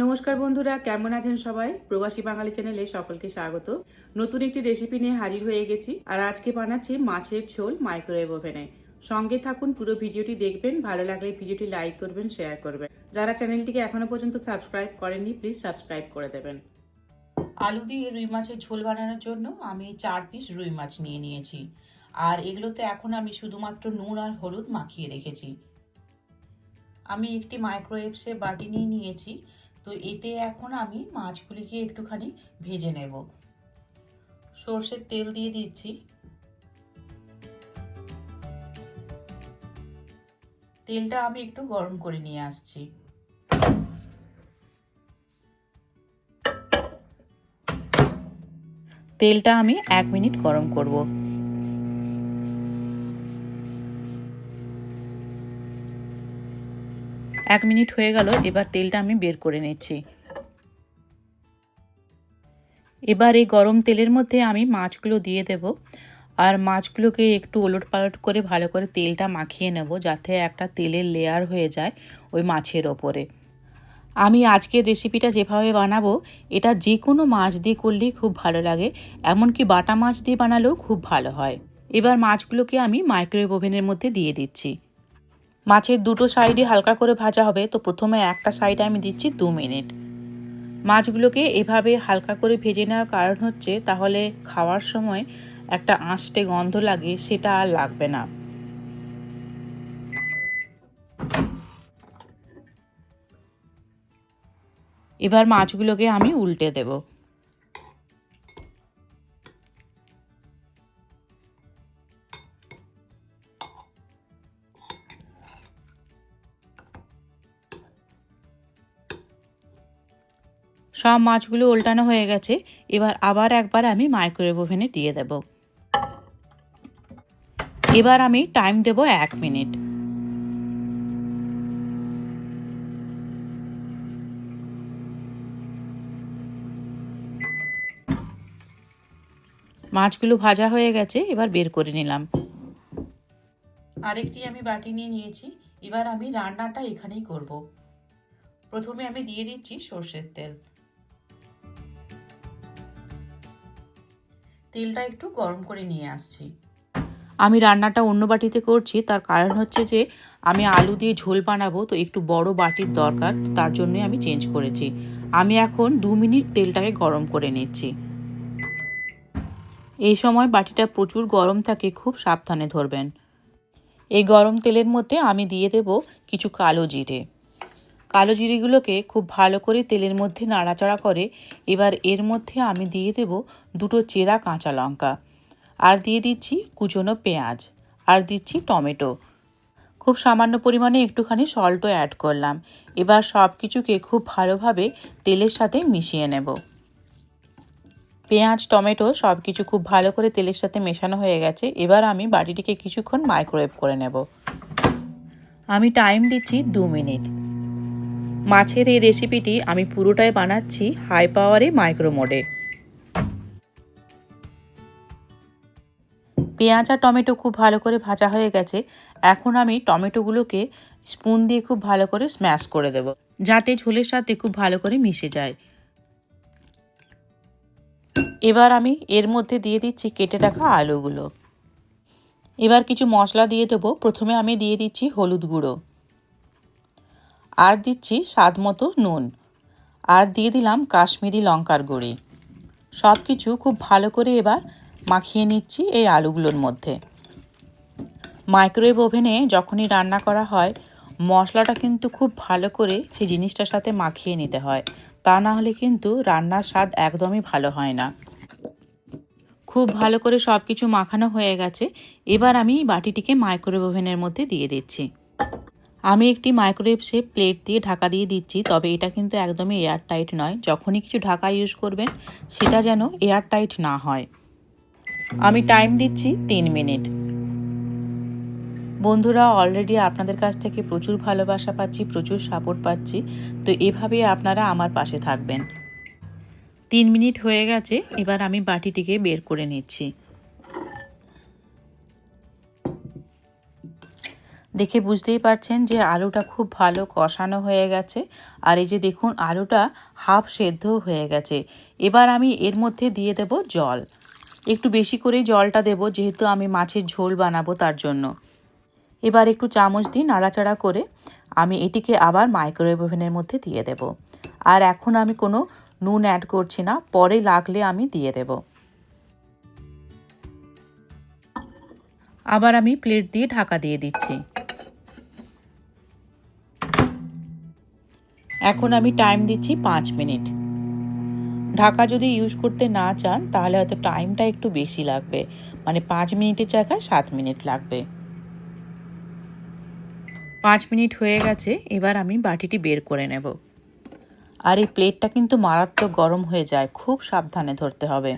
নমস্কার বন্ধুরা, কেমন আছেন সবাই? প্রবাসী বাঙালি চ্যানেলে সকলকে স্বাগত। নতুন একটি রেসিপি নিয়ে হাজির হয়ে গেছি আর আজকে বানাচ্ছি মাছের ঝোল মাইক্রোওয়েভ ওভেনে সঙ্গে থাকুন, পুরো ভিডিওটি দেখবেন, ভালো লাগলে ভিডিওটি লাইক করবেন শেয়ার করবেন। যারা চ্যানেলটিকে এখনও পর্যন্ত সাবস্ক্রাইব করেননি প্লিজ সাবস্ক্রাইব করে দেবেন। আলু দিয়ে রুই মাছের ঝোল বানানোর জন্য আমি চার পিস রুই মাছ নিয়ে নিয়েছি। আর এগুলোতে এখন আমি শুধুমাত্র নুন আর হলুদ মাখিয়ে রেখেছি। আমি একটি মাইক্রোওয়েভসে বাটি নিয়ে নিয়েছি। তো এতে এখন আমি মাছগুলিকে একটুখানি ভেজে নেব। সর্ষের তেল দিয়ে দিচ্ছি। তেলটা আমি একটু গরম করে নিয়ে আসছি। তেলটা আমি এক মিনিট গরম করব। এক মিনিট হয়ে গেল, এবার তেলটা আমি বের করে নিচ্ছি। এবার এই গরম তেলের মধ্যে আমি মাছগুলো দিয়ে দেব, আর মাছগুলোকে একটু ওলট পালট করে ভালো করে তেলটা মাখিয়ে নেব, যাতে একটা তেলের লেয়ার হয়ে যায় ওই মাছের ওপরে। আমি আজকের রেসিপিটা যেভাবে বানাবো, এটা যে কোনো মাছ দিয়ে করলেই খুব ভালো লাগে, এমনকি বাটা মাছ দিয়ে বানালেও খুব ভালো হয়। এবার মাছগুলোকে আমি মাইক্রোওয়েভ ওভেনের মধ্যে দিয়ে দিচ্ছি। মাছের দুটো সাইডই হালকা করে ভাজা হবে, তো প্রথমে একটা সাইডে আমি দিচ্ছি দু মিনিট। মাছগুলোকে এভাবে হালকা করে ভেজে নেওয়ার কারণ হচ্ছে, তাহলে খাওয়ার সময় একটা আঁশটে গন্ধ লাগে, সেটা আর লাগবে না। এবার মাছগুলোকে আমি উল্টে দেব। সব মাছগুলো উল্টানো হয়ে গেছে। এবার আবার একবার আমি মাইক্রোওয়েভ ওভেনে দিয়ে দেব। এবার আমি টাইম দেব এক মিনিট মাছগুলো ভাজা হয়ে গেছে, এবার বের করে নিলাম। আরেকটি আমি বাটি নিয়ে নিয়েছি, এবার আমি রান্নাটা এখানেই করব। প্রথমে আমি দিয়ে দিচ্ছি সর্ষের তেল। তেলটা একটু গরম করে নিয়ে আসছি। আমি রান্নাটা অন্য বাটিতে করছি, তার কারণ হচ্ছে যে আমি আলু দিয়ে ঝোল বানাবো, তো একটু বড় বাটির দরকার, তার জন্যই আমি চেঞ্জ করেছি। আমি এখন দু মিনিট তেলটাকে গরম করে নিচ্ছি। এই সময় বাটিটা প্রচুর গরম থাকে, খুব সাবধানে ধরবেন। এই গরম তেলের মধ্যে আমি দিয়ে দেব কিছু কালো জিরে। কালো জিরিগুলোকে খুব ভালো করে তেলের মধ্যে নাড়াচাড়া করে, এবার এর মধ্যে আমি দিয়ে দেব দুটো চেরা কাঁচা লঙ্কা। আর দিয়ে দিচ্ছি কুচনো পেঁয়াজ, আর দিচ্ছি টমেটো। খুব সামান্য পরিমাণে একটুখানি সল্টও অ্যাড করলাম। এবার সব কিছুকে খুব ভালোভাবে তেলের সাথে মিশিয়ে নেব। পেঁয়াজ, টমেটো সব কিছু খুব ভালো করে তেলের সাথে মেশানো হয়ে গেছে। এবার আমি বাটিটিকে কিছুক্ষণ মাইক্রোওয়েভ করে নেব। আমি টাইম দিচ্ছি দু মিনিট। মাছের এই রেসিপিটি আমি পুরোটাই বানাচ্ছি হাই পাওয়ারে মাইক্রো মোডে পেঁয়াজ আর টমেটো খুব ভালো করে ভাজা হয়ে গেছে। এখন আমি টমেটোগুলোকে স্পুন দিয়ে খুব ভালো করে স্ম্যাশ করে দেব, যাতে ঝোলের সাথে খুব ভালো করে মিশে যায়। এবার আমি এর মধ্যে দিয়ে দিচ্ছি কেটে রাখা আলুগুলো। এবার কিছু মশলা দিয়ে দেবো। প্রথমে আমি দিয়ে দিচ্ছি হলুদ গুঁড়ো। আর দিচ্ছি স্বাদ মতো নুন। আর দিয়ে দিলাম কাশ্মীরি লঙ্কার গুঁড়ি। সব কিছু খুব ভালো করে এবার মাখিয়ে নিচ্ছি এই আলুগুলোর মধ্যে। মাইক্রোওয়েভ ওভেনে যখনই রান্না করা হয়, মশলাটা কিন্তু খুব ভালো করে সেই জিনিসটার সাথে মাখিয়ে নিতে হয়। তা না হলে কিন্তু রান্নার স্বাদ একদমই ভালো হয় না। খুব ভালো করে সব কিছু মাখানো হয়ে গেছে। এবার আমি বাটিটিকে মাইক্রোওয়েভ ওভেনের মধ্যে দিয়ে দিচ্ছি। আমি একটি মাইক্রোওয়েভ শেপ প্লেট দিয়ে ঢাকা দিয়ে দিচ্ছি, তবে এটা কিন্তু একদমই এয়ার টাইট নয়। যখনই কিছু ঢাকা ইউজ করবেন, সেটা যেন এয়ার টাইট না হয়। আমি টাইম দিচ্ছি তিন মিনিট বন্ধুরা অলরেডি আপনাদের কাছ থেকে প্রচুর ভালোবাসা পাচ্ছি, প্রচুর সাপোর্ট পাচ্ছি, তো এভাবে আপনারা আমার পাশে থাকবেন। তিন মিনিট হয়ে গেছে, এবার আমি বাটিটিকে বের করে নিচ্ছি। দেখে বুঝতেই পারছেন যে আলুটা খুব ভালো কষানো হয়ে গেছে। আর এই যে দেখুন, আলুটা হাফ সেদ্ধ হয়ে গেছে। এবার আমি এর মধ্যে দিয়ে দেব জল। একটু বেশি করে জলটা দেব, যেহেতু আমি মাছের ঝোল বানাবো তার জন্য। এবার একটু চামচ দিয়ে নাড়াচাড়া করে আমি এটিকে আবার মাইক্রোওয়েভ ওভেনের মধ্যে দিয়ে দেব। আর এখন আমি কোনো নুন অ্যাড করছি না, পরে লাগলে আমি দিয়ে দেব। আবার আমি প্লেট দিয়ে ঢাকা দিয়ে দিচ্ছি। এখন আমি টাইম দিচ্ছি পাঁচ মিনিট ঢাকা যদি ইউজ করতে না চান, তাহলে হয়তো টাইমটা একটু বেশি লাগবে। মানে পাঁচ মিনিটের জায়গায় সাত মিনিট লাগবে। পাঁচ মিনিট হয়ে গেছে, এবার আমি বাটিটি বের করে নেব। আর এই প্লেটটা কিন্তু মারাত্মক গরম হয়ে যায়, খুব সাবধানে ধরতে হবে।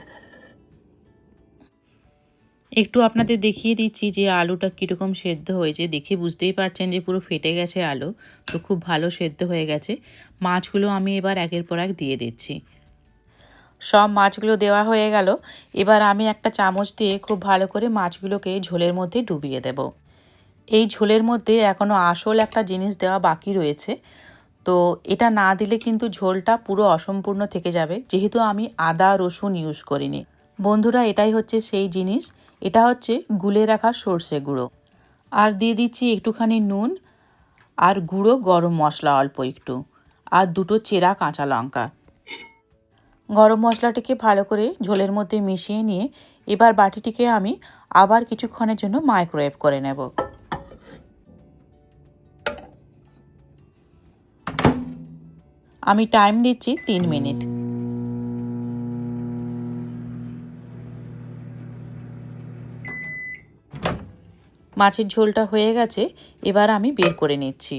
একটু আপনাদের দেখিয়ে দিচ্ছি যে আলুটা কীরকম সেদ্ধ হয়েছে। দেখে বুঝতেই পারছেন যে পুরো ফেটে গেছে আলু, তো খুব ভালো সেদ্ধ হয়ে গেছে। মাছগুলো আমি এবার একের পর এক দিয়ে দিচ্ছি। সব মাছগুলো দেওয়া হয়ে গেল। এবার আমি একটা চামচ দিয়ে খুব ভালো করে মাছগুলোকে ঝোলের মধ্যে ডুবিয়ে দেব। এই ঝোলের মধ্যে এখনও আসল একটা জিনিস দেওয়া বাকি রয়েছে। তো এটা না দিলে কিন্তু ঝোলটা পুরো অসম্পূর্ণ থেকে যাবে। যেহেতু আমি আদা রসুন ইউজ করিনি। বন্ধুরা, এটাই হচ্ছে সেই জিনিস। এটা হচ্ছে গুলে রাখা সর্ষে গুঁড়ো। আর দিয়ে দিচ্ছি একটুখানি নুন আর গুঁড়ো গরম মশলা অল্প একটু আর দুটো চেরা কাঁচা লঙ্কা। গরম মশলাটিকে ভালো করে ঝোলের মধ্যে মিশিয়ে নিয়ে এবার বাটিটিকে আমি আবার কিছুক্ষণের জন্য মাইক্রোওয়েভ করে নেব। আমি টাইম দিচ্ছি তিন মিনিট। মাছের ঝোলটা হয়ে গেছে, এবার আমি বের করে নিচ্ছি।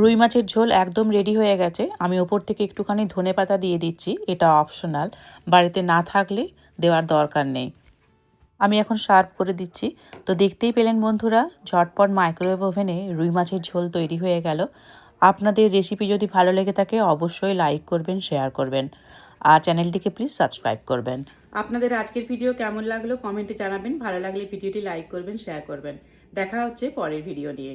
রুই মাছের ঝোল একদম রেডি হয়ে গেছে। আমি ওপর থেকে একটুখানি ধনে পাতা দিয়ে দিচ্ছি, এটা অপশনাল বাড়িতে না থাকলে দেওয়ার দরকার নেই। আমি এখন সার্ভ করে দিচ্ছি। তো দেখতেই পেলেন বন্ধুরা, ঝটপট মাইক্রোওয়েভ ওভেনে রুই মাছের ঝোল তৈরি হয়ে গেল। আপনাদের রেসিপি যদি ভালো লেগে থাকে, অবশ্যই লাইক করবেন শেয়ার করবেন। আর চ্যানেলটিকে প্লিজ সাবস্ক্রাইব করবেন। আপনাদের আজকের ভিডিও কেমন লাগল কমেন্টে জানাবেন। ভালো লাগলে ভিডিওটি লাইক করবেন, শেয়ার করবেন। দেখা হচ্ছে পরের ভিডিও নিয়ে।